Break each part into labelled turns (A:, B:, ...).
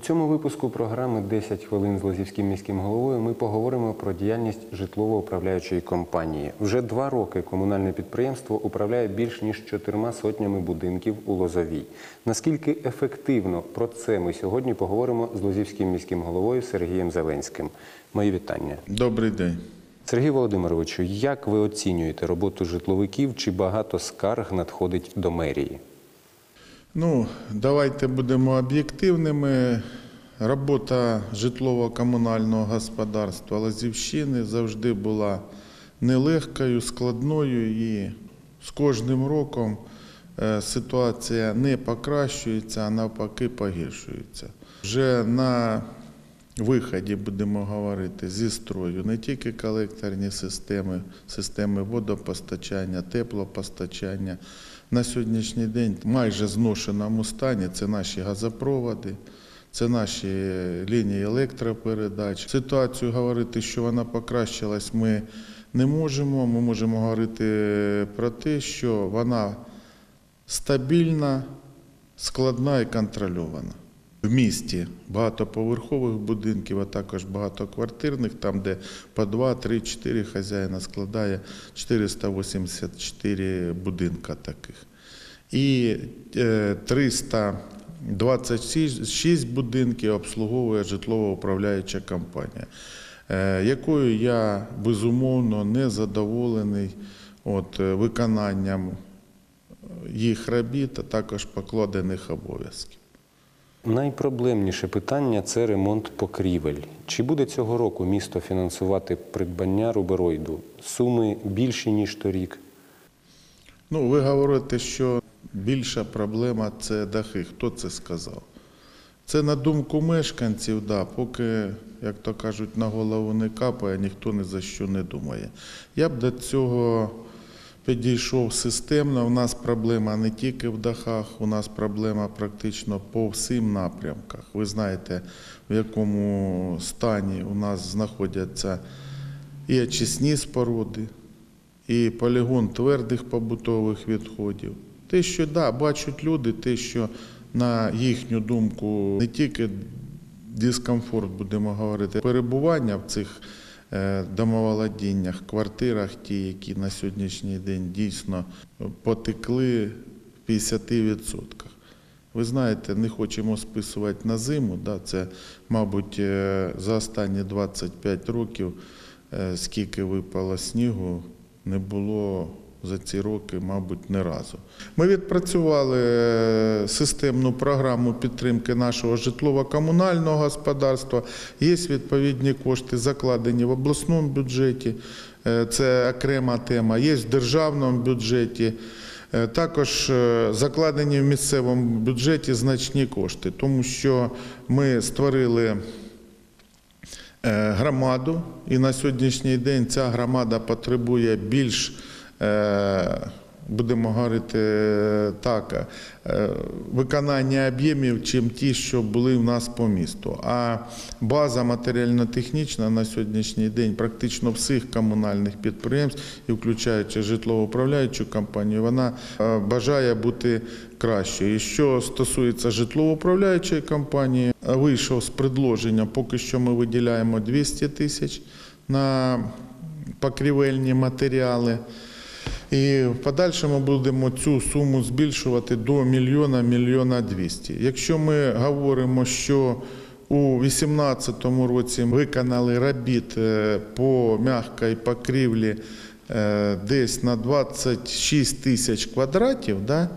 A: цьому випуску програми «10 хвилин з Лозівським міським головою ми поговоримо про діяльність житлово-управляючої компанії. Вже два роки комунальне підприємство управляє більш ніж чотирма сотнями будинків у Лозовій. Наскільки ефективно про це ми сьогодні поговоримо з Лозівським міським головою Сергієм Зеленським. Мої вітання.
B: Добрий день.
A: Сергій Володимировичу, як ви оцінюєте роботу житловиків? Чи багато скарг надходить до мерії?
B: Ну, давайте будемо об'єктивними. Робота житлово-комунального господарства Лазівщини завжди була нелегкою, складною і з кожним роком е, ситуація не покращується, а навпаки погіршується. Вже на виході, будемо говорити, зі строю не тільки колекторні системи, системи водопостачання, теплопостачання. На сьогоднішній день майже зношеному стані це наші газопроводи, це наші лінії електропередач. Ситуацію говорити, що вона покращилась, ми не можемо. Ми можемо говорити про те, що вона стабільна, складна і контрольована. В місті багатоповерхових будинків, а також багатоквартирних, там, де по 2, 3, 4 хазяїна складає 484 будинка таких. І е, 326 будинків обслуговує житлово-управляюча компанія, е, якою я безумовно не задоволений от, е, виконанням їх робіт, а також покладених обов'язків.
A: Найпроблемніше питання це ремонт покрівель. Чи буде цього року місто фінансувати придбання рубероїду? Суми більші ніж торік.
B: Ну, ви говорите, що більша проблема це дахи. Хто це сказав? Це на думку мешканців, да, поки, як то кажуть, на голову не капає, ніхто ні за що не думає. Я б до цього підійшов системно. У нас проблема не тільки в дахах, у нас проблема практично по всім напрямках. Ви знаєте, в якому стані у нас знаходяться і очисні споруди, і полігон твердих побутових відходів. Те, що да, бачать люди, те, що на їхню думку не тільки дискомфорт, будемо говорити, перебування в цих домоволодіннях, квартирах, ті, які на сьогоднішній день дійсно потекли в 50%. Ви знаєте, не хочемо списувати на зиму. Да, це, мабуть, е, за останні 25 років, е, скільки випало снігу, не було за ці роки, мабуть, не разу. Ми відпрацювали е, системну програму підтримки нашого житлово-комунального господарства. Є відповідні кошти, закладені в обласному бюджеті. Е, Це окрема тема. Є в державному бюджеті. Е, Також закладені в місцевому бюджеті значні кошти, тому що ми створили громаду, і на сьогоднішній день ця громада потребує більш, будемо говорити е, так, е, виконання об'ємів, чим ті, що були в нас по місту. А база матеріально-технічна на сьогоднішній день практично всіх комунальних підприємств, і включаючи житлово-управляючу компанію, вона е, бажає бути кращою. І що стосується житлово-управляючої компанії, е, вийшов з предложенням, поки що ми виділяємо 200 тисяч на покрівельні матеріали. І в подальшому будемо цю суму збільшувати до мільйона мільйона двісті. Якщо ми говоримо, що у 2018 році виконали робіт е, по м'якій покрівлі е, десь на 26 тисяч квадратів, да,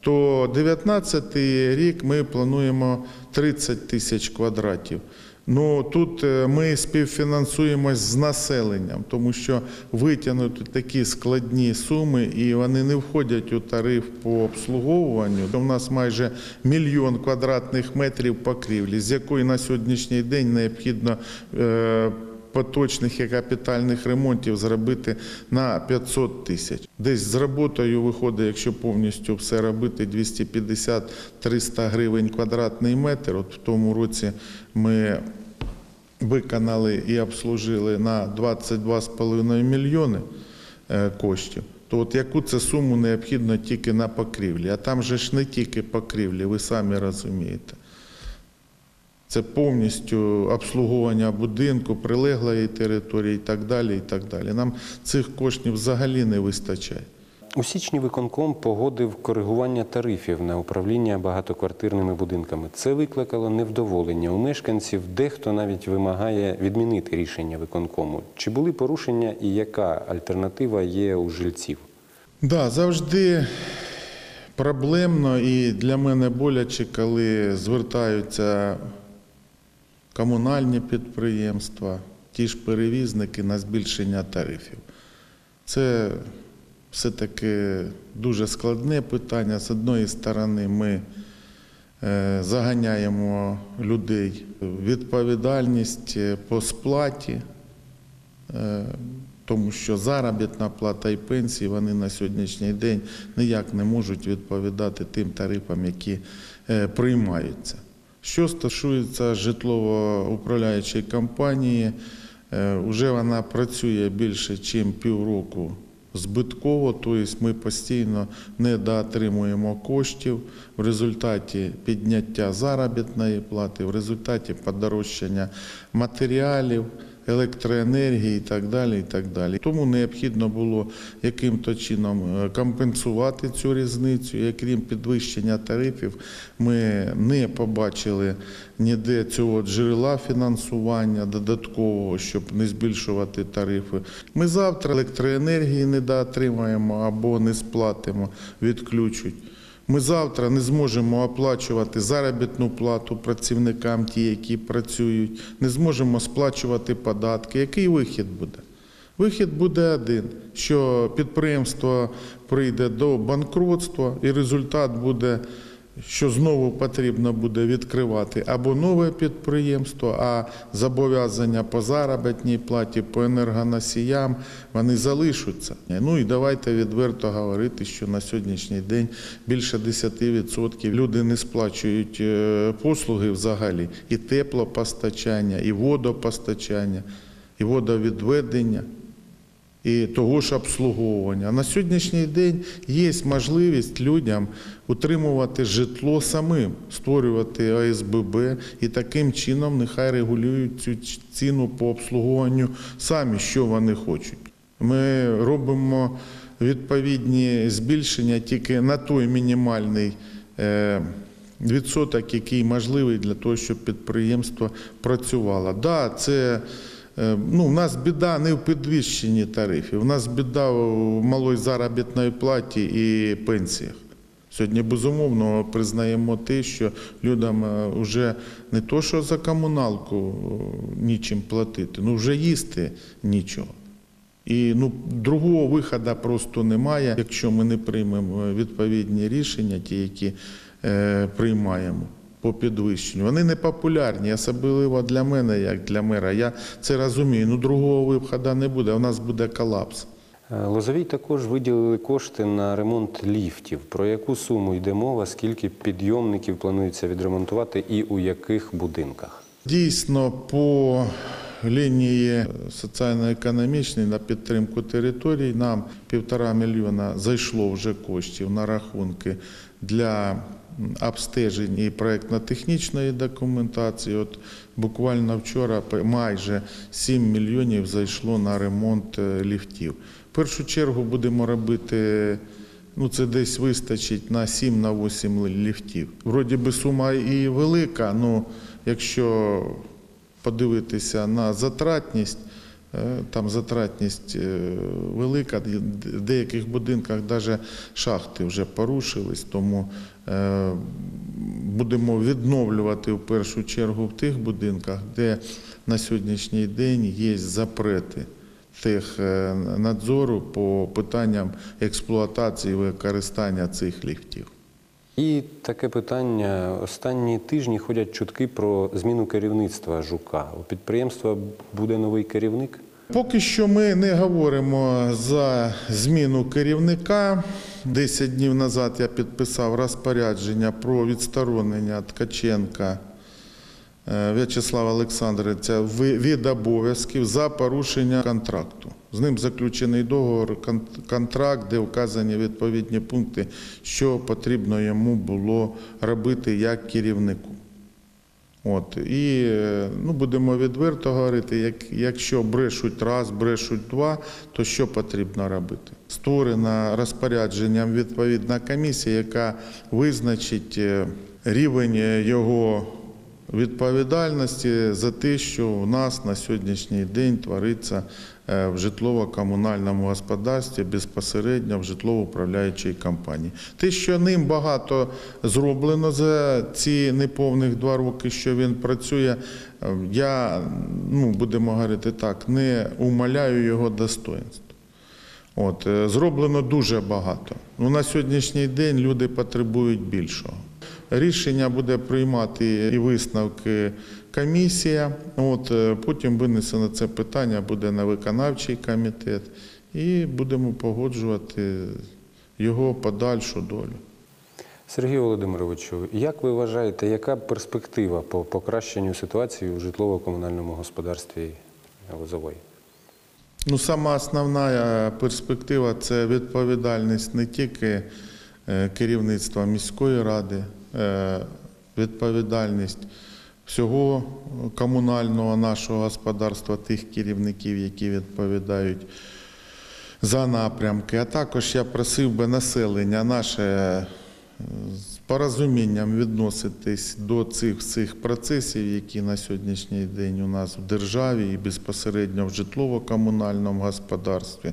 B: то 2019 рік ми плануємо 30 тисяч квадратів. Ну тут е, ми співфінансуємось з населенням, тому що витягнути такі складні суми і вони не входять у тариф по обслуговуванню. У нас майже мільйон квадратних метрів покрівлі, з якої на сьогоднішній день необхідно. Поточних і капітальних ремонтів зробити на 500 тисяч. Десь з роботою виходить, якщо повністю все робити, 250-300 гривень квадратний метр. От в тому році ми виконали і обслужили на 22,5 мільйони е, коштів. То от яку це суму необхідно тільки на покрівлі? А там же ж не тільки покрівлі, ви самі розумієте. Це повністю обслуговування будинку, прилеглої території і так далі. І так далі. Нам цих коштів взагалі не вистачає.
A: У січні виконком погодив коригування тарифів на управління багатоквартирними будинками. Це викликало невдоволення у мешканців. Дехто навіть вимагає відмінити рішення виконкому. Чи були порушення і яка альтернатива є у жильців?
B: Да, завжди проблемно і для мене боляче, коли звертаються комунальні підприємства, ті ж перевізники на збільшення тарифів. Це все-таки дуже складне питання. З одної сторони, ми е, заганяємо людей відповідальність е, по сплаті, е, тому що заробітна плата і пенсії вони на сьогоднішній день ніяк не можуть відповідати тим тарифам, які приймаються. Що стосується житлово-управляючої компанії, е, вже вона працює більше, ніж півроку збитково, тобто ми постійно недоотримуємо коштів. В результаті підняття заробітної плати, в результаті подорожчання матеріалів, електроенергії і так далі. І так далі. Тому необхідно було яким-то чином е, компенсувати цю різницю. І крім підвищення тарифів, ми не побачили ніде цього джерела фінансування додаткового, щоб не збільшувати тарифи. Ми завтра електроенергії не доотримаємо або не сплатимо, відключать. Ми завтра не зможемо оплачувати заробітну плату працівникам, ті, які працюють, не зможемо сплачувати податки. Який вихід буде? Вихід буде один, що підприємство прийде до банкротства, і результат буде, що знову потрібно буде відкривати або нове підприємство, а зобов'язання по заробітній платі, по енергоносіям вони залишаться. Ну і давайте відверто говорити, що на сьогоднішній день більше 10% люди не сплачують е, послуги взагалі і теплопостачання, і водопостачання, і водовідведення і того ж обслуговування. На сьогоднішній день є можливість людям утримувати житло самим, створювати ОСББ і таким чином нехай регулюють цю ціну по обслуговуванню самі, що вони хочуть. Ми робимо відповідні збільшення тільки на той мінімальний. е, Відсоток, який можливий для того, щоб підприємство працювало. Да, це Ну, у нас біда не в підвищенні тарифів, у нас біда в малої заробітної платі і пенсіях. Сьогодні, безумовно, признаємо те, що людям вже не то, що за комуналку е, нічим платити, ну вже їсти нічого. І ну, другого виходу просто немає, якщо ми не приймемо відповідні рішення, ті, які е, приймаємо по підвищенню. Вони не популярні, особливо для мене, як для мера. Я це розумію. Ну другого виходу не буде. У нас буде колапс.
A: Е, Лозовій також виділили кошти на ремонт ліфтів. Про яку суму йде мова, скільки підйомників планується відремонтувати і у яких будинках?
B: Дійсно, по лінії соціально-економічної на підтримку територій нам півтора мільйона зайшло вже коштів на рахунки для обстежень і проєктно-технічної документації. От буквально вчора майже 7 мільйонів зайшло на ремонт е, ліфтів. В першу чергу будемо робити. Ну, це десь вистачить на 7 на 8 ліфтів. Вроді би сума і велика, але якщо подивитися на затратність, там затратність е, велика, в деяких будинках навіть шахти вже порушились, тому е, будемо відновлювати в першу чергу в тих будинках, де на сьогоднішній день є запрети технадзору по питанням експлуатації і використання цих ліфтів.
A: І таке питання. Останні тижні ходять чутки про зміну керівництва ЖУКа. У підприємства буде новий керівник.
B: Поки що ми не говоримо за зміну керівника. Десять днів назад я підписав розпорядження про відсторонення Ткаченка е, В'ячеслава Олександровича ви- від обов'язків за порушення контракту. З ним заключений договор, контракт, де вказані відповідні пункти, що потрібно йому було робити як керівнику. От, і е, ну, будемо відверто говорити, як, якщо брешуть раз, брешуть два, то що потрібно робити? Створена розпорядженням відповідна комісія, яка визначить е, рівень е, його відповідальності за те, що у нас на сьогоднішній день твориться е, в житлово-комунальному господарстві безпосередньо в житлово-управляючій компанії. Те, що ним багато зроблено за ці неповних два роки, що він працює, е, я, ну, будемо говорити так, не умаляю його достоинство. От, е, зроблено дуже багато. Ну, на сьогоднішній день люди потребують більшого. Рішення буде приймати і висновки комісія. От, е, потім винесено це питання буде на виконавчий комітет і будемо погоджувати його подальшу долю.
A: Сергію Володимировичу, як ви вважаєте, яка перспектива по покращенню ситуації у житлово-комунальному господарстві Лозової?
B: Ну, сама основна е, перспектива це відповідальність не тільки е, керівництва міської ради, відповідальність всього комунального нашого господарства, тих керівників, які відповідають за напрямки. А також я просив би населення наше е, з порозумінням відноситись до цих всіх процесів, які на сьогоднішній день у нас в державі і безпосередньо в житлово-комунальному господарстві.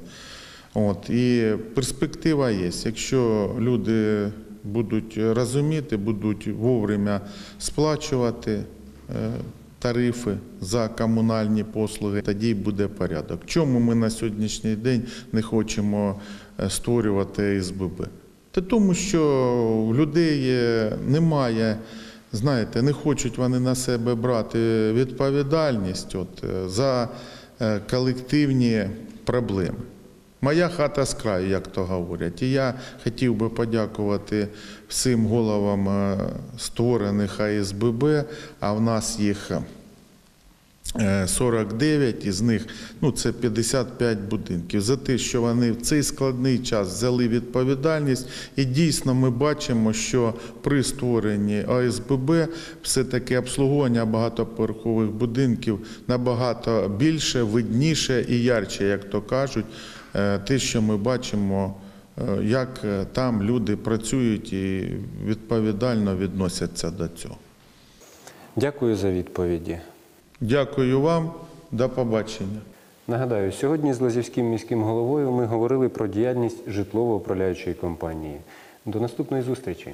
B: От, і перспектива є. Якщо люди будуть розуміти, будуть вовремя сплачувати е, тарифи за комунальні послуги, тоді буде порядок. Чому ми на сьогоднішній день не хочемо е, створювати СББ? Та тому, що в людей немає, знаєте, не хочуть вони на себе брати відповідальність от, е, за колективні проблеми. Моя хата з краю, як то говорять. І я хотів би подякувати всім головам е, створених АСББ, а в нас їх е, 49, із них ну, це 55 будинків, за те, що вони в цей складний час взяли відповідальність. І дійсно ми бачимо, що при створенні АСББ все-таки обслуговування багатоповерхових будинків набагато більше, видніше і ярче, як то кажуть, Е, те, що ми бачимо, е, як е, там люди працюють і відповідально відносяться до цього.
A: Дякую за відповіді.
B: Дякую вам, до побачення.
A: Нагадаю, сьогодні з Лозівським міським головою ми говорили про діяльність житлово-управляючої компанії. До наступної зустрічі.